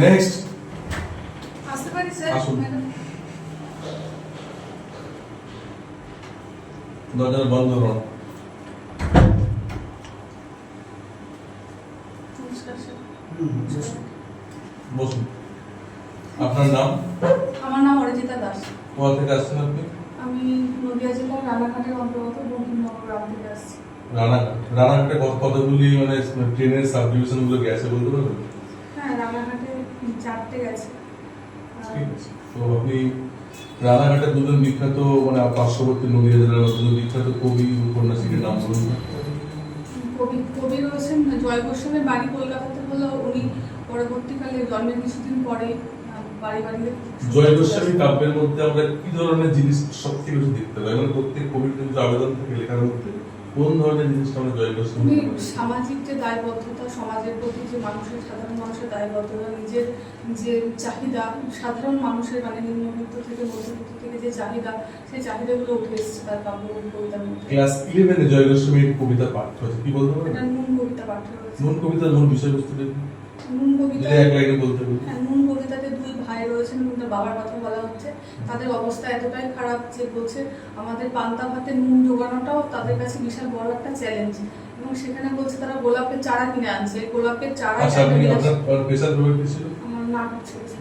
Next আসতে পারি sir আসুন। দরজা বন্ধ করুন বসুন। আপনার নাম? আমার নাম অরিজিতা দাস। কোথা থেকে আসছেন আপনি? আমি নদিয়া জেলার রানাঘাটের অন্তর্গত বঙ্কিমনগর গ্রাম থেকে আসছি। রানাঘাট। রানাঘাটে কত কতগুলি মানে ট্রেনের সাব ডিভিশনগুলো গেছে বলতে পারবেন? হ্যাঁ রানাঘাটে চারটে গেছে। আছে। তো আপনি রানাঘাটের দুজন বিখ্যাত মানে পার্শ্ববর্তী নদীয়া জেলার দুজন বিখ্যাত কবি উপন্যাসিকের নাম বলুন। কবি কবি রয়েছেন জয় গোস্বামীর বাড়ি কলকাতাতে হলেও উনি পরবর্তীকালে জন্মের কিছুদিন পরে বাড়ি বাড়িতে জয় গোস্বামী কাব্যের মধ্যে আমরা কি ধরনের জিনিস সবথেকে বেশি দেখতে পাই মানে প্রত্যেক কবির কিন্তু আবেদন থাকে লেখার মধ্যে। কোন ধরনের জিনিসটা আমরা জয় গোস্বামী উনি সামাজিক যে দায়বদ্ধতা সমাজের প্রতি যে মানুষের সাধারণ মানুষের দায়বদ্ধতা নিজের যে চাহিদা সাধারণ মানুষের মানে নিম্নবিত্ত থেকে মধ্যবিত্ত থেকে যে চাহিদা সেই চাহিদাগুলো উঠে এসেছে তার কাব্য কবিতার মধ্যে ক্লাস ইলেভেনে জয় গোস্বামীর কবিতা পাঠ হয়েছে কি বলতে পারবেন? এটা নুন কবিতা পাঠ্য রয়েছে। মূল কবিতার মূল বিষয়বস্তু নুন কবিতা এক লাইনে বলতে হ্যাঁ, নুন কবিতাতে দুই ভাই রয়েছেন তার বাবার কথা বলা হচ্ছে। তাদের অবস্থা এতটাই খারাপ যে বলছে আমাদের পান্তা ভাতে নুন জোগানোটাও তাদের কাছে বিশাল বড় একটা চ্যালেঞ্জ এবং সেখানে বলছে তারা গোলাপের চারা কিনে আনছে। গোলাপের চারা আচ্ছা আমার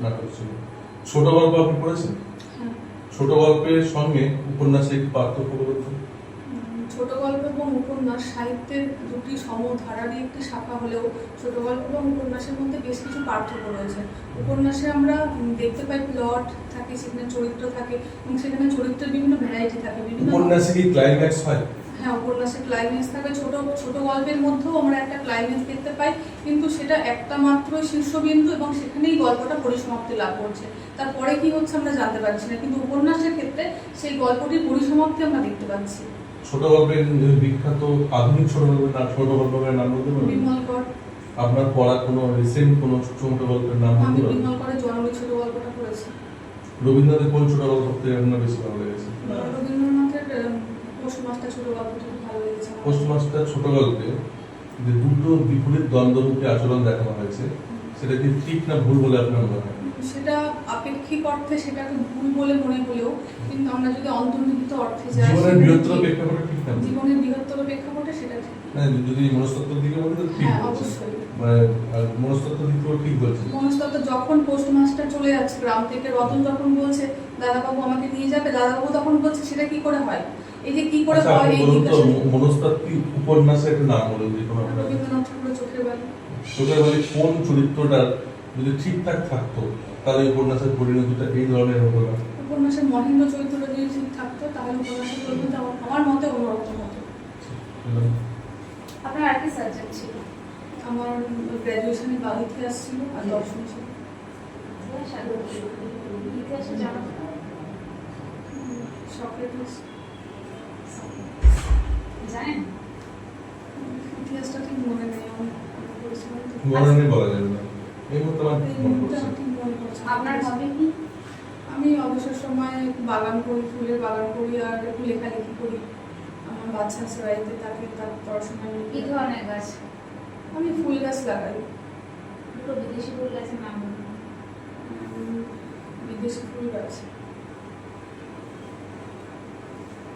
নাটক ছিল ছোট গল্প আপনি পড়েছেন? হ্যাঁ। ছোট গল্পের সঙ্গে উপন্যাসের একটি পার্থক্য বলুন ছোট গল্প এবং উপন্যাস সাহিত্যের দুটি সমধারারই একটি শাখা হলেও ছোট গল্প এবং উপন্যাসের মধ্যে বেশ কিছু পার্থক্য রয়েছে। উপন্যাসে আমরা দেখতে পাই প্লট থাকে সেখানে চরিত্র থাকে এবং সেখানে চরিত্রের বিভিন্ন ভ্যারাইটি থাকে বিভিন্ন উপন্যাসে কি ক্লাইম্যাক্স হয়? হ্যাঁ উপন্যাসে ক্লাইম্যাক্স থাকে। ছোট ছোট গল্পের মধ্যেও আমরা একটা ক্লাইম্যাক্স দেখতে পাই কিন্তু সেটা একটা মাত্র শীর্ষবিন্দু এবং সেখানেই গল্পটা পরিসমাপ্তি লাভ করছে। তারপরে কি হচ্ছে আমরা জানতে পারছি না কিন্তু উপন্যাসের ক্ষেত্রে সেই গল্পটির পরিসমাপ্তি আমরা দেখতে পাচ্ছি। ছোট গল্পের বিখ্যাত আধুনিক ছোট গল্পের নাম ছোট গল্পের নাম বলতে পারবেন? আপনার পড়া কোনো রিসেন্ট কোনো ছোট গল্পের নাম বলতে পারবেন? ছোট গল্পটা পড়েছি। রবীন্দ্রনাথের কোন ছোট গল্প থেকে আপনার বেশি ভালো লেগেছে? রবীন্দ্রনাথের পৌষ মাসটা ছোট গল্পটা ভালো লেগেছে পোস্টমাস্টার ছোট গল্পে যে দুটো বিপরীত দ্বন্দ্বমুখী আচরণ দেখানো হয়েছে সেটা কি ঠিক না ভুল বলে আপনার মনে হয়? সেটা আপেক্ষিক অর্থে সেটাকে ভুল বলে মনে হলেও কিন্তু আমরা যদি অন্তর্নিহিত অর্থে যাই জীবনের বৃহত্তর প্রেক্ষাপটে ঠিক না। জীবনের বৃহত্তর প্রেক্ষাপটে সেটা ঠিক না। যদি মনস্তত্ত্বের দিকে বলি তো ঠিক হ্যাঁ অবশ্যই। মানে দিক থেকে ঠিক বলছে মনস্তত্ত্ব যখন পোস্টমাস্টার চলে যাচ্ছে গ্রাম থেকে রতন যখন বলছে দাদাবাবু আমাকে নিয়ে যাবে? দাদাবাবু তখন বলছে সেটা কি করে হয়? এই যে কি করে আচ্ছা হয় এই মনস্তাত্ত্বিক উপন্যাসে একটা নাম বলুন যে কোনো আপনার রবীন্দ্রনাথ ঠাকুরের চোখের বালি। চোখের বলি কোন চরিত্রটার যদি ঠিকঠাক থাকতো তাহলে উপন্যাসের পরিণতিটা এই ধরনের হতো না। উপন্যাসের মহেন্দ্র চরিত্রটা যদি ঠিক থাকতো তাহলে উপন্যাসের পরিণতি আমার আমার মতে অন্যরকম হতো। আপনার আর কি সাবজেক্ট ছিল? আমার গ্র্যাজুয়েশনে বা ইতিহাস ছিল আর দর্শন ছিল। ইতিহাসে জানা সক্রেটিস। জানেন? ইতিহাসটা ঠিক মনে নেই আমি আমি মনে বলা যাবে না। এই মুহূর্তে আমার মনে পড়ছে। মনে। আপনার হবি কি? আমি অবসর সময় বাগান করি ফুলের বাগান করি আর একটু লেখালেখি করি। আমার বাচ্চা আছে বাড়িতে তাকে তার পড়াশোনা নিয়ে কি ধরনের গাছ? আমি ফুল গাছ লাগাই। দুটো বিদেশি ফুল গাছের নাম বিদেশি ফুল গাছ।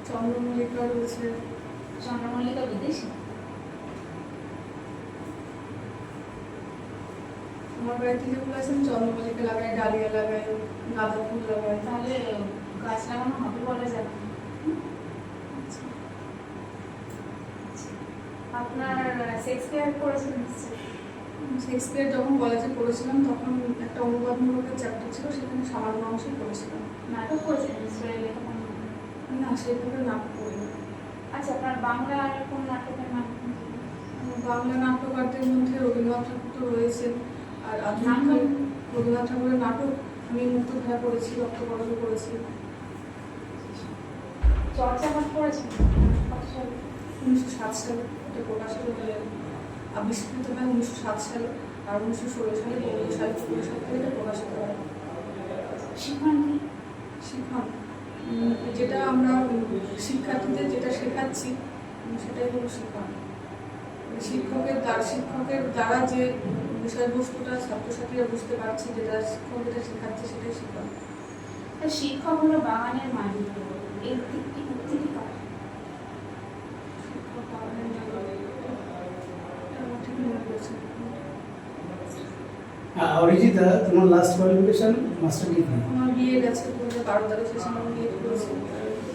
চন্দ্রমল্লিকা রয়েছে। চন্দ্রমল্লিকা বিদেশি? আমার বাড়িতে যেগুলো আছে আমি চন্দ্রমল্লিকা লাগাই ডালিয়া লাগাই গাঁদা ফুল লাগাই তাহলে গাছ লাগানো হবে বলা যাবে আপনার শেক্সপিয়ার পড়েছেন নিশ্চয়ই? শেক্সপিয়ার যখন কলেজে পড়েছিলাম তখন একটা অনুবাদমূলকের চ্যাপ্টার ছিল সেখানে সামান্য অংশে পড়েছিলাম। নাটক না সেইভাবে নাটক করিনি আচ্ছা আপনার বাংলা আর কোন নাটকের নাম বাংলা নাট্যকারদের মধ্যে রবীন্দ্রনাথ ঠাকুর তো রয়েছেন। আর আধুনিক রবীন্দ্রনাথ ঠাকুরের নাটক আমি মুক্ত ধারা করেছি রক্তকরজ করেছি কত সালে? উনিশশো সাত সালে এটা প্রকাশিত হয়ে আবিষ্কৃত হয় উনিশশো সাত সালে আর উনিশশো ষোলো সালে থেকে এটা প্রকাশিত হয় শিখন যেটা আমরা শিক্ষার্থীদের যেটা শেখাচ্ছি সেটাই হলো শিক্ষণ শিক্ষকের দ্বারা শিক্ষকের দ্বারা যে বিষয়বস্তুটা ছাত্রছাত্রীরা বুঝতে পারছে যেটা শিক্ষক যেটা শেখাচ্ছে সেটাই তা শিক্ষক হলো বাগানের মালিক। এই? শিক্ষক না। হ্যাঁ, অরিজিতা তোমার লাস্ট কোয়ালিফিকেশন মাস্টার ডিগ্রি আমার বিয়ে গেছে দু হাজার বারো তেরো শেষে আমি বিয়ে করেছি।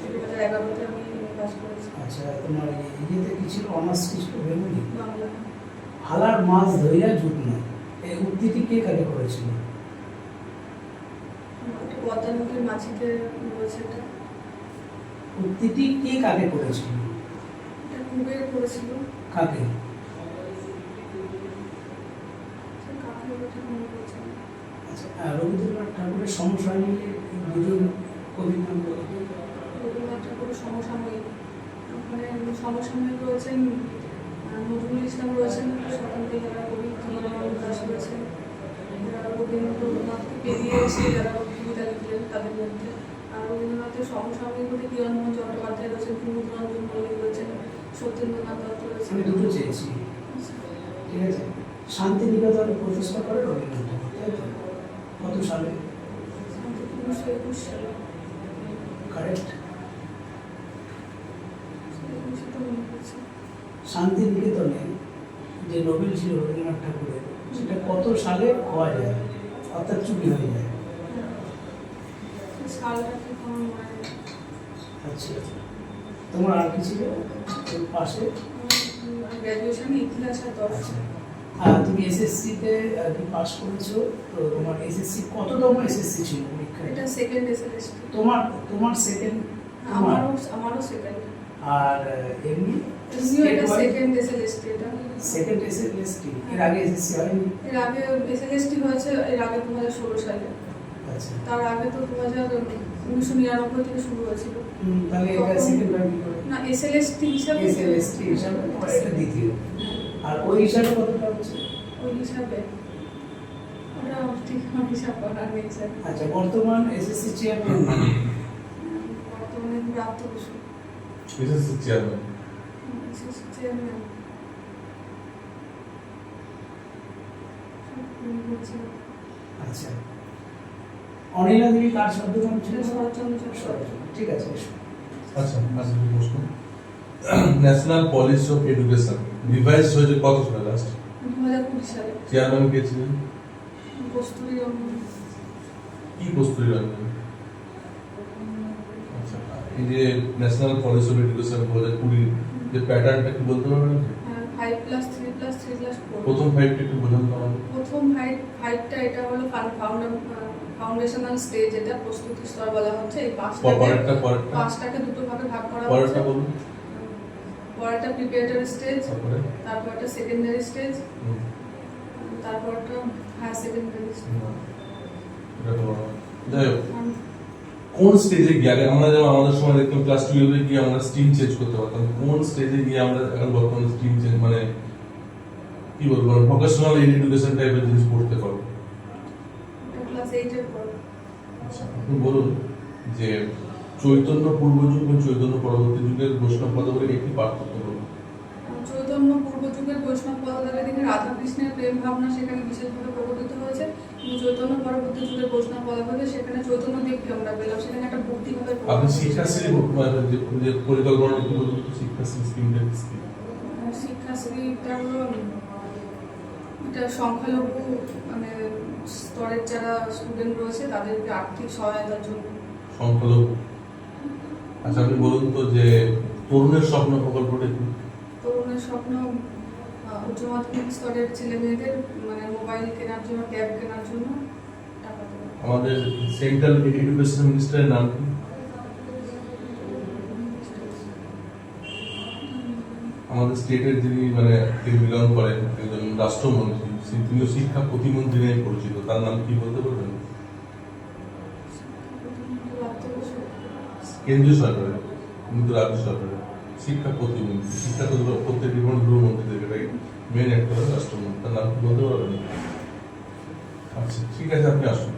দু হাজার এগারোতে আমি পাস করেছি। আচ্ছা তোমার ইয়েতে কি ছিল? অনার্স কি ছিল? বেঙ্গলি বাংলা। হালার মাছ ধইরা জুট নয় এই উক্তিটি কে কাকে করেছিল? উক্তিটি কে কাকে করেছিল? কাকে? পড়ছে আচ্ছা রবীন্দ্রনাথ ঠাকুরের সমসাময়িক দুজন কবির নাম রবীন্দ্রনাথ ঠাকুরের সমসাময়িক। মানে সমসাময়িক রয়েছেন নজরুল ইসলাম রয়েছেন স্বতন্ত্র যারা কবি ধীরেন্দ্রনাথ দাস রয়েছেন যারা রবীন্দ্রনাথকে পেরিয়ে এসে যারা কবিতা লিখলেন তাদের মধ্যে। আর রবীন্দ্রনাথের সমসাময়িক বলতে কিরণমোহন চট্টোপাধ্যায় রয়েছেন কুমুদরঞ্জন মল্লিক রয়েছেন সত্যেন্দ্রনাথ দত্ত রয়েছেন। আমি দুটো চেয়েছি। ঠিক আছে? শান্তিনিকেতন প্রতিষ্ঠা করে রবীন্দ্রনাথ তাই তো? কত সালে? উনিশশো একুশ সালে। কারেক্ট একুশে তো মনে পড়ছে শান্তিনিকেতনে যে নোবেল ছিল রবীন্দ্রনাথ ঠাকুরের সেটা কত সালে হওয়া যায় অর্থাৎ চুরি হয়ে যায়। আচ্ছা। তোমার আর কি ছিল? পাশে? গ্র্যাজুয়েশনে ইতিহাস আর আচ্ছা। দর্শন আর তুমি এসএসসিতে আর কি পাস করেছ? তো তোমার এসএসসি কততম এসএসসি ছিল পরীক্ষা এটা সেকেন্ড এসএলএসটি তোমার তোমার সেকেন্ড আমারও আমারও সেকেন্ড আর এমনি? এমনিও এটা সেকেন্ড এসএলএসটি এটা সেকেন্ড এসএসসি এর আগে এসএসসি হয়নি? এর আগে এসএলএসটি হয়েছে এর আগে দু হাজার ষোলো সালে। আচ্ছা। তার আগে তো দু হাজার উনিশশো নিরানব্বই থেকে শুরু হয়েছিল। তাহলে এটা সেকেন্ড টাইম না এসএলএসটি হিসাবে এসএলএসটি হিসাবে তোমার এটা দ্বিতীয়। আর ওই হিসাবে কতটা হচ্ছে? ওই হিসাবে। ওটা ঠিক হিসাব করা নেই স্যার আচ্ছা বর্তমান এসএসসি চেয়ারম্যান বর্তমানে প্রাপ্ত এসএসসি চেয়ারম্যান চেয়ারম্যান আচ্ছা। অনিলা দেবী কার শব্দনাম ছিল? ঠিক আছে আচ্ছা আচ্ছা প্রশ্ন। National policy of education revise হয়েছে কত সালে লাস্ট চেয়ারম্যান কে ছিলেন? কি কস্তুরী রঞ্জন? আচ্ছা এই যে ন্যাশনাল পলিসি অফ এডুকেশন দু হাজার কুড়ি যে প্যাটার্নটা কি বলতে পারবেন? Five plus three plus three plus four প্রথম ফাইভটা একটু বোঝান তো আমাদের প্রথম ফাইভ ফাইভটা এটা হলো ফাউন্ডেশনাল স্টেজ এটা প্রস্তুতি স্তর বলা হচ্ছে। এই পরেরটা পাঁচটাকে দুটো ভাগে ভাগ করা হচ্ছে। বলুন। পরেরটা প্রিপারেটরি স্টেজ তারপরে? তারপর একটা সেকেন্ডারি স্টেজ হুম, তারপরটা হায়ার সেকেন্ডারি স্টেজ যাই হোক। কোন স্টেজে গিয়ে আগে আমরা যেমন আমাদের সময় দেখতাম ক্লাস টুয়েলভে গিয়ে আমরা স্ট্রিম চেঞ্জ করতে পারতাম কোন স্টেজে গিয়ে আমরা এখন বর্তমানে স্ট্রিম চেঞ্জ মানে কি বলব মানে ভোকেশনাল এডুকেশন টাইপের জিনিস পড়তে পারব। আচ্ছা বলুন যে চৈতন্য পূর্ব যুগ এবং চৈতন্য পরবর্তী যুগের বৈষ্ণব পদগুলির একটি পার্থক্য বলুন? চৈতন্য পূর্ব যুগের বৈষ্ণব পদাবলী থেকে রাধা কৃষ্ণের প্রেম ভাবনা সেখানে বিশেষভাবে প্রকটিত হয়েছে। চৈতন্য পরবর্তী যুগের বৈষ্ণব পদাবলী সেখানে চৈতন্য দেবকে আমরা পেলাম। সেখানে একটা ভক্তিভাবে আপনি শিক্ষাশ্রী পরিকল্পনা শিক্ষাশ্রী স্কিমটা শিক্ষাশ্রীটা হলো এটা সংখ্যালঘু মানে স্তরের যারা স্টুডেন্ট রয়েছে তাদেরকে আর্থিক সহায়তার জন্য। সংখ্যালঘু। আচ্ছা আপনি বলুন তো যে তরুণের স্বপ্ন প্রকল্পটা তরুণের স্বপ্ন উচ্চ মাধ্যমিক স্তরের ছেলে মেয়েদের মানে মোবাইল কেনার জন্য ট্যাব কেনার জন্য টাকা আমাদের সেন্ট্রাল এডুকেশন মিনিস্টারের নাম কি? আমাদের স্টেটের যিনি মানে বিলং করেন একজন রাষ্ট্রমন্ত্রী তিনিও শিক্ষা প্রতিমন্ত্রী নিয়ে পরিচিত। তার নাম কি বলতে পারবেন? কেন্দ্রীয় সরকারের কিন্তু রাজ্য সরকারের। শিক্ষা প্রতিমন্ত্রী শিক্ষা প্রত্যেক বিভিন্ন গৃহমন্ত্রী থেকে মেন একটা রাষ্ট্রমন্ত্রী তার নাম বলতে পারবেন? আচ্ছা ঠিক আছে, আপনি আসুন।